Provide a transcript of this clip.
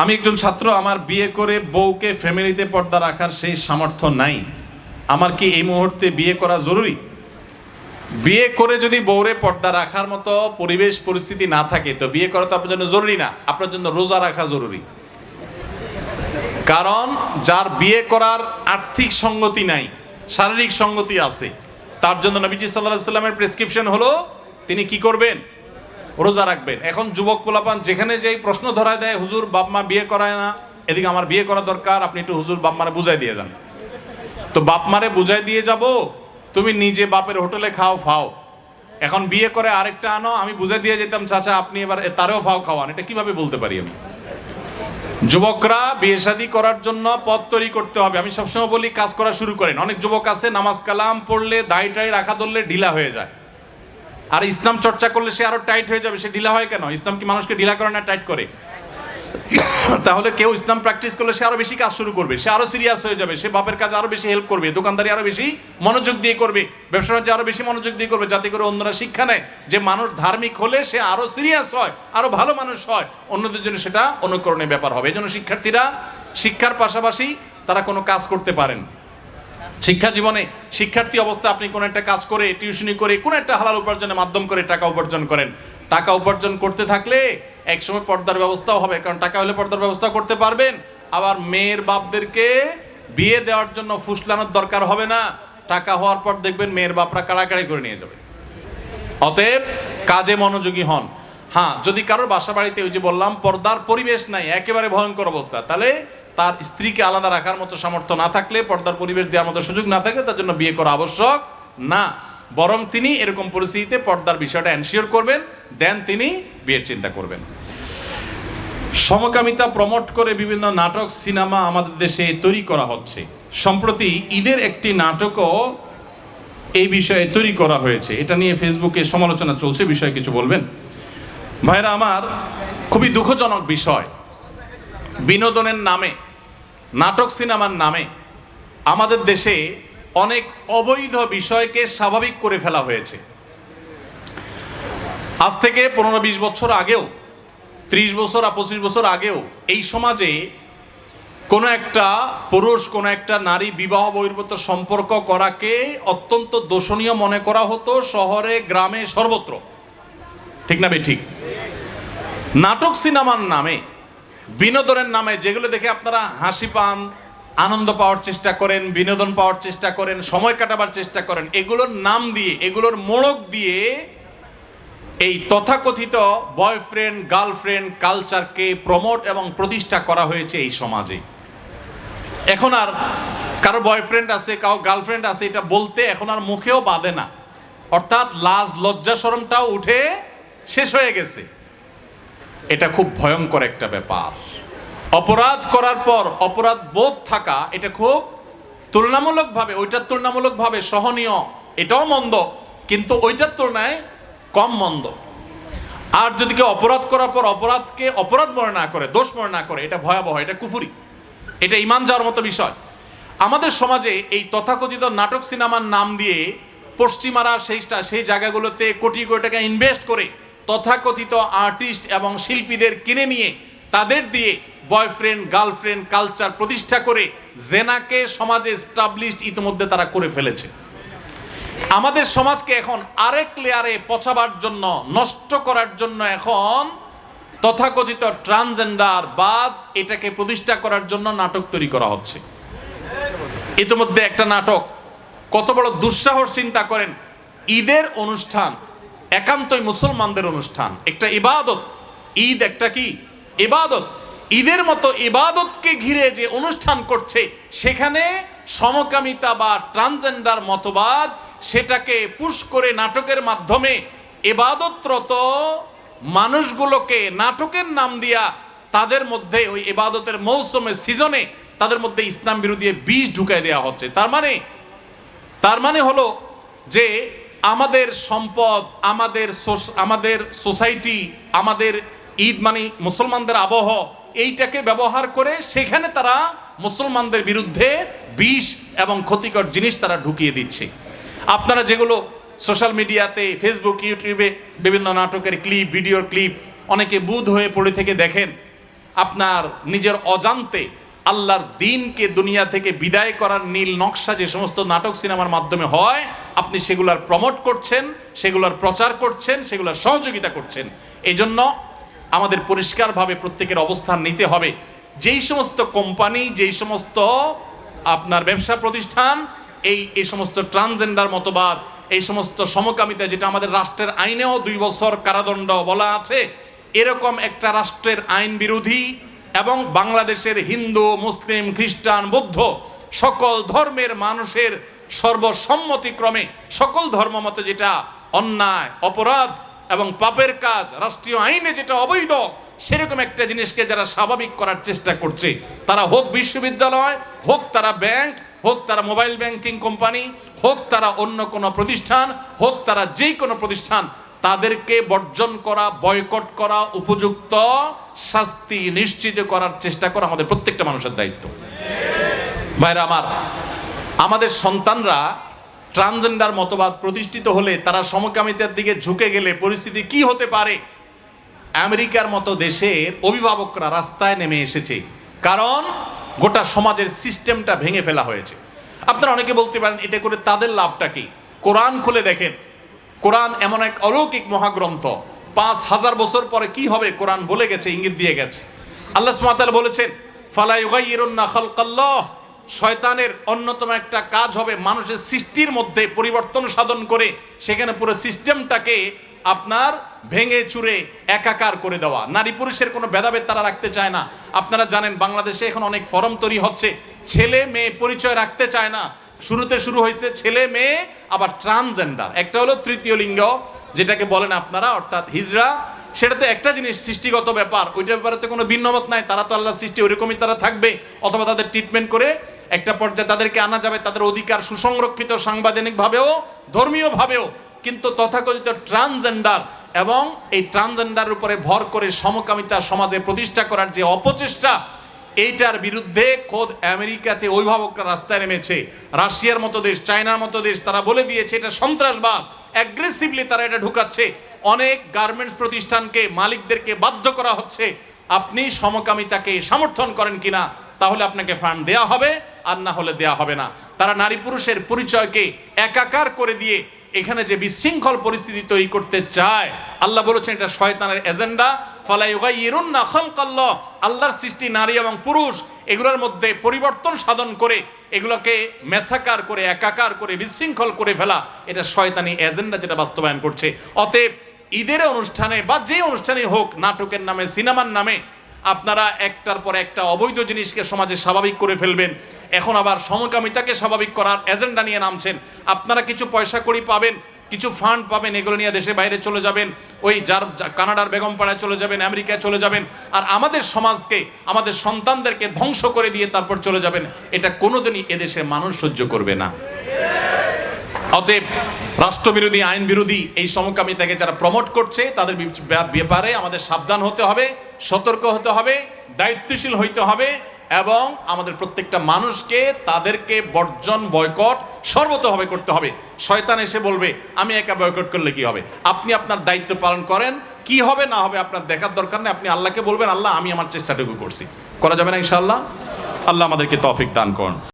আমি একজন ছাত্র, আমার বিয়ে করে বউকে ফ্যামিলিতে পর্দা রাখার সেই সামর্থ্য নাই। আমার কি এই মুহূর্তে বিয়ে করা জরুরি? বিয়ে করে যদি বউরে পর্দা রাখার মতো পরিবেশ, পরিস্থিতি না থাকে, তো বিয়ে করা তো আপনার জন্য জরুরি না, আপনার জন্য রোজা রাখা জরুরি। কারণ যার বিয়ে করার আর্থিক সঙ্গতি নাই, শারীরিক সঙ্গতি আছে, তার জন্য নবীজি সাল্লাহ সাল্লামের প্রেসক্রিপশন হলো, তিনি কি করবেন? রোজা রাখবেন। এখন যুবক পোলাপান যেখানে যেই প্রশ্ন ধরায় দেয়, হুজুর, বাপ মা বিয়ে করায় না। এদিকে আমার বিয়ে করা দরকার, আপনি একটু হুজুর, বাপ মারে বুঝাই দিয়ে যান। তো বাপ মারে বুঝাই দিয়ে যাব, তুমি নিজে বাপের হোটেলে খাও, ফাও। এখন বিয়ে করে আরেকটা আনো, আমি বুঝাই দিয়ে যেতাম, চাচা, আপনি এবার তারেও ফাও খাওয়ান। এটা কীভাবে বলতে পারি আমি? যুবকরা বিয়ে শাদী করার জন্য পথ তৈরি করতে হবে। আমি সবসময় বলি, কাজ করা শুরু করেন। অনেক যুবক আছে, নামাজ কালাম পড়লে দাড়ি টাড়ি রাখা ধরলে ঢিলা হয়ে যায়। আর ইসলাম চর্চা করলে সে আরও টাইট হয়ে যাবে, সে ঢিলা হয় কেন? ইসলাম কি মানুষকে ঢিলা করে না টাইট করে? তাহলে কেউ ইসলাম প্র্যাকটিস করলে সে আরও বেশি কাজ শুরু করবে, সে আরও সিরিয়াস হয়ে যাবে, সে বাপের কাজে আরও বেশি হেল্প করবে, দোকানদারি আরও বেশি মনোযোগ দিয়ে করবে, ব্যবসা বাণিজ্যে আরও বেশি মনোযোগ দিয়ে করবে, যাতে করে অন্যরা শিক্ষা নেয় যে মানুষ ধার্মিক হলে সে আরও সিরিয়াস হয়, আরও ভালো মানুষ হয়। অন্যদের জন্য সেটা অনুকরণের ব্যাপার হবে। এই জন্য শিক্ষার্থীরা শিক্ষার পাশাপাশি তারা কোনো কাজ করতে পারেন। শিক্ষা জীবনে শিক্ষার্থী অবস্থা, আপনি কোনো একটা কাজ করে, টিউশনি করে, কোনো একটা হালাল উপার্জনের মাধ্যম করে টাকা উপার্জন করেন। টাকা উপার্জন করতে থাকলে একসময় পর্দার ব্যবস্থাও হবে, কারণ টাকা হলে পর্দার ব্যবস্থা করতে পারবেন। আবার মেয়ের বাপদেরকে বিয়ে দেওয়ার জন্য ফুসলানোর দরকার হবে না। টাকা হওয়ার পর দেখবেন মেয়ের বাপরা কাড়াকাড়ি করে নিয়ে যাবে। অতএব কাজে মনোযোগী হন। হ্যাঁ যদি কারোর বাসা বাড়িতে ওই যে বললাম, পর্দার পরিবেশ নাই, একেবারে ভয়ঙ্কর অবস্থা, তাহলে তার স্ত্রীকে আলাদা রাখার মতো সামর্থ্য না থাকলে, পর্দার পরিবেশ দেওয়ার মতো সুযোগ না থাকলে তার জন্য বিয়ে করা আবশ্যক না। বরং তিনি এরকম পরিস্থিতিতে পর্দার বিষয়টা এনশিওর করবেন দেন তিনি বিয়ের চিন্তা করবেন। সমকামিতা প্রমোট করে বিভিন্ন নাটক, সিনেমা আমাদের দেশে তৈরি করা হচ্ছে। সম্প্রতি ঈদের একটি নাটকও এই বিষয়ে তৈরি করা হয়েছে। এটা নিয়ে ফেসবুকে সমালোচনা চলছে, বিষয়ে কিছু বলবেন? ভাইরা, আমার খুবই দুঃখজনক বিষয়। বিনোদনের নামে, নাটক সিনেমার নামে আমাদের দেশে অনেক অবৈধ বিষয়কে স্বাভাবিক করে ফেলা হয়েছে। আজ থেকে পনেরো বিশ বছর আগেও, ত্রিশ বছর আর পঁচিশ বছর আগেও এই সমাজে কোনো একটা পুরুষ, কোনো একটা নারী বিবাহ বহির্ভূত সম্পর্ক করাকে অত্যন্ত দোষণীয় মনে করা হতো শহরে, গ্রামে সর্বত্র। ঠিক না বে ঠিক? নাটক সিনেমার নামে বিনোদনের নামে যেগুলো দেখে আপনারা হাসি পান, আনন্দ পাওয়ার চেষ্টা করেন, বিনোদন পাওয়ার চেষ্টা করেন, সময় কাটাবার চেষ্টা করেন, এগুলোর নাম দিয়ে, এগুলোর মোড়ক দিয়ে এই তথাকথিত বয়ফ্রেন্ড, গার্লফ্রেন্ড কালচারকে প্রমোট এবং প্রতিষ্ঠা করা হয়েছে এই সমাজে। এখন আর কারও বয়ফ্রেন্ড আছে, কারও গার্লফ্রেন্ড আছে, এটা বলতে এখন আর মুখেও বাঁধে না। অর্থাৎ লাজ, লজ্জা, শরমটাও উঠে শেষ হয়ে গেছে। এটা খুব ভয়ঙ্কর একটা ব্যাপার। অপরাধ করার পর অপরাধ বোধ থাকা, এটা খুব তুলনামূলকভাবে, ওইটার তুলনামূলকভাবে সহনীয়, এটাও মন্দ, কিন্তু ওইটার তুলনায় কম মন্দ। আর যদি কেউ অপরাধ করার পর অপরাধকে অপরাধ মনে না করে, দোষ মনে না করে, এটা ভয়াবহ, এটা কুফুরি। এটা ইমান যাওয়ার মতো বিষয়। আমাদের সমাজে এই তথাকথিত নাটক সিনেমার নাম দিয়ে পশ্চিমারা সেইটা সেই জায়গাগুলোতে কোটি কোটি টাকা ইনভেস্ট করে তথাকথিত আর্টিস্ট এবং শিল্পীদের কিনে নিয়ে তাদের দিয়ে বয়ফ্রেন্ড, গার্লফ্রেন্ড কালচার প্রতিষ্ঠা করে জেনাকে সমাজে স্টাবলিশড ইতিমধ্যে তারা করে ফেলেছে। আমাদের সমাজকে এখন আরেক লেয়ারে পচাবার জন্য, নষ্ট করার জন্য এখন তথাকথিত ট্রান্সজেন্ডার বাদ এটাকে প্রতিষ্ঠা করার জন্য নাটক তৈরি করা হচ্ছে। ইতিমধ্যে একটা নাটক, কত বড় দুঃসাহস চিন্তা করেন, ঈদের অনুষ্ঠান একান্তই মুসলমানদের অনুষ্ঠান। একটা ইবাদত, ঈদ একটা কি? ইবাদত। ঈদের মতো ইবাদতকে ঘিরে যে অনুষ্ঠান করছে, সেখানে সমকামিতা বা ট্রান্সজেন্ডার মতবাদ সেটাকে পুশ করে নাটকের মাধ্যমে এবাদতরত মানুষগুলোকে নাটকের নাম দিয়া তাদের মধ্যে ওই এবাদতের মৌসুমে সিজনে তাদের মধ্যে ইসলাম বিরোধী বীজ ঢুকাই দেওয়া হচ্ছে। তার মানে তার মানে হলো যে আমাদের সম্পদ, আমাদের আমাদের সোসাইটি আমাদের ঈদ মানে মুসলমানদের আবহ, এইটাকে ব্যবহার করে সেখানে তারা মুসলমানদের বিরুদ্ধে বিষ এবং ক্ষতিকর জিনিস তারা ঢুকিয়ে দিচ্ছে। আপনারা যেগুলো সোশ্যাল মিডিয়াতে ফেসবুক ইউটিউবে বিভিন্ন নাটকের ক্লিপ ভিডিওর ক্লিপ অনেকে বুধ হয়ে পড়ে থেকে দেখেন, আপনার নিজের অজান্তে আল্লাহর দিনকে দুনিয়া থেকে বিদায় করার নীল নকশা যে সমস্ত নাটক সিনেমার মাধ্যমে হয়, আপনি সেগুলার প্রমোট করছেন, সেগুলার প্রচার করছেন, সেগুলোর সহযোগিতা করছেন। এই জন্য আমাদের পরিষ্কারভাবে প্রত্যেকের অবস্থান নিতে হবে। যেই সমস্ত কোম্পানি, যেই সমস্ত আপনার ব্যবসা প্রতিষ্ঠান, এই এই সমস্ত ট্রান্সজেন্ডার মতবাদ, এই সমস্ত সমকামিতা যেটা আমাদের রাষ্ট্রের আইনেও দুই বছর কারাদণ্ড বলা আছে, এরকম একটা রাষ্ট্রের আইন বিরোধী এবং বাংলাদেশের হিন্দু, মুসলিম, খ্রিস্টান, বৌদ্ধ সকল ধর্মের মানুষের সর্বসম্মতিক্রমে সকল ধর্ম মতে যেটা অন্যায়, অপরাধ এবং পাপের কাজ, রাষ্ট্রীয় আইনে যেটা অবৈধ, সেরকম একটা জিনিসকে যারা স্বাভাবিক করার চেষ্টা করছে, তারা হোক বিশ্ববিদ্যালয়, হোক তারা ব্যাংক, হোক তারা মোবাইল ব্যাংকিং কোম্পানি, হোক তারা অন্য কোনো প্রতিষ্ঠান, হোক তারা যেই কোনো প্রতিষ্ঠান তাদেরকে বর্জন করা, বয়কট করা, উপযুক্ত শাস্তি নিশ্চিত করার চেষ্টা করা আমাদের প্রত্যেকটা মানুষের দায়িত্ব। ভাইরা আমার, আমাদের সন্তানরা ট্রান্সজেন্ডার মতবাদ প্রতিষ্ঠিত হলে তারা সমকামিতার দিকে ঝুঁকে গেলে পরিস্থিতি কি হতে পারে? আমেরিকার মতো দেশের অভিভাবকরা রাস্তায় নেমে এসেছে। কারণ গোটা সমাজের সিস্টেমটা ভেঙে ফেলা হয়েছে। আপনারা অনেকে বলতে পারেন, এটা করে তাদের লাভটা কি? কোরআন খুলে দেখেন। কোরআন এমন এক অলৌকিক মহাগ্রন্থ। পাঁচ হাজার বছর পরে কি হবে? কোরআন বলে গেছে, ইঙ্গিত দিয়ে গেছে। আল্লাহ সুমাতাল বলেছেন ফালাইগাইরুন্না খালকাল্লাহ। শয়তানের অন্যতম একটা কাজ হবে মানুষের সৃষ্টির মধ্যে পরিবর্তন সাধন করে সেখানে পুরো সিস্টেমটাকে আপনার ভেঙে চুরে একাকার করে দেওয়া। নারী পুরুষের কোনো ভেদাভেদ তারা রাখতে চায় না। আপনারা জানেন, বাংলাদেশে এখন অনেক ফরম তৈরি হচ্ছে। ছেলে মেয়ে পরিচয় রাখতে চায় না। শুরুতে শুরু হয়েছে ছেলে, মেয়ে, আবার ট্রান্সজেন্ডার একটা হলো তৃতীয় লিঙ্গ, যেটাকে বলেন আপনারা, অর্থাৎ হিজড়া সেটা তো একটা জিনিস, সৃষ্টিগত ব্যাপার, ওইটার ব্যাপারে তো কোনো ভিন্নমত নাই। তারা তো আল্লাহ সৃষ্টি, ওইরকমই তারা থাকবে। অথবা তাদের ট্রিটমেন্ট করে একটা পর্যায়ে তাদেরকে আনা যাবে, তাদের অধিকার সুসংরক্ষিত সাংবিধানিকভাবেও, ধর্মীয়ভাবেও। কিন্তু তথাকথিত ট্রান্সজেন্ডার এবং এই ট্রান্সজেন্ডার উপরে ভর করে সমকামিতা সমাজে প্রতিষ্ঠা করার যে অপচেষ্টা এইটার বিরুদ্ধে খোদ আমেরিকাতে অভিভাবকরা রাস্তায় নেমেছে। রাশিয়ার মতো দেশ, চায়নার মতো দেশ, তারা বলে দিয়েছে এটা সন্ত্রাসবাদ। অ্যাগ্রেসিভলি তারা এটা ঢুকাচ্ছে। অনেক গার্মেন্টস প্রতিষ্ঠানকে, মালিকদেরকে বাধ্য করা হচ্ছে। আপনি সমকামিতাকে সমর্থন করেন কিনা, তাহলে আপনাকে ফান্ড দেয়া হবে, আর না হলে দেয়া হবে না। তারা নারী পুরুষের পরিচয়কে একাকার করে দিয়ে এখানে যে বিশৃঙ্খল পরিস্থিতি তৈরি করতে চায়, আল্লাহ বলেছেন এটা শয়তানের এজেন্ডা। আল্লাহর সৃষ্টি নারী এবং পুরুষ, এগুলোর মধ্যে পরিবর্তন সাধন করে এগুলোকে মেসাকার করে, একাকার করে, বিশৃঙ্খল করে ফেলা। এটা শয়তানি এজেন্ডা যেটা বাস্তবায়ন করছে। অতএব ঈদের অনুষ্ঠানে বা যে অনুষ্ঠানে হোক, নাটকের নামে, সিনেমার নামে, আপনারা একটার পর একটা অবৈধ জিনিসকে সমাজে স্বাভাবিক করে ফেলবেন। এখন আবার সমকামিতাকে স্বাভাবিক করার এজেন্ডা নিয়ে নামছেন। আপনারা কিছু পয়সা করি পাবেন কিছু ফান্ড পাবেন, এগুলো নিয়ে দেশে বাইরে চলে যাবেন, ওই যার কানাডার বেগমপাড়ায় চলে যাবেন, আমেরিকায় চলে যাবেন, আর আমাদের সমাজকে, আমাদের সন্তানদেরকে ধ্বংস করে দিয়ে তারপর চলে যাবেন, এটা কোনোদিনই এদেশে মানুষ সহ্য করবে না। অতএব রাষ্ট্রবিরোধী, আইন বিরোধী এই সমকামিতাকে যারা প্রমোট করছে, তাদের ব্যাপারে আমাদের সাবধান হতে হবে, সতর্ক হতে হবে, দায়িত্বশীল হইতে হবে এবং আমাদের প্রত্যেকটা মানুষকে তাদেরকে বর্জন, বয়কট সর্বতভাবে করতে হবে। শয়তান এসে বলবে, আমি একা বয়কট করলে কি হবে? আপনি আপনার দায়িত্ব পালন করেন, কি হবে না হবে আপনার দেখার দরকার নেই। আপনি আল্লাহকে বলবেন, আল্লাহ, আমি আমার চেষ্টাটুকু করছি। করা যাবে না ইনশাআল্লাহ? আল্লাহ আমাদেরকে তফিক দান করুন।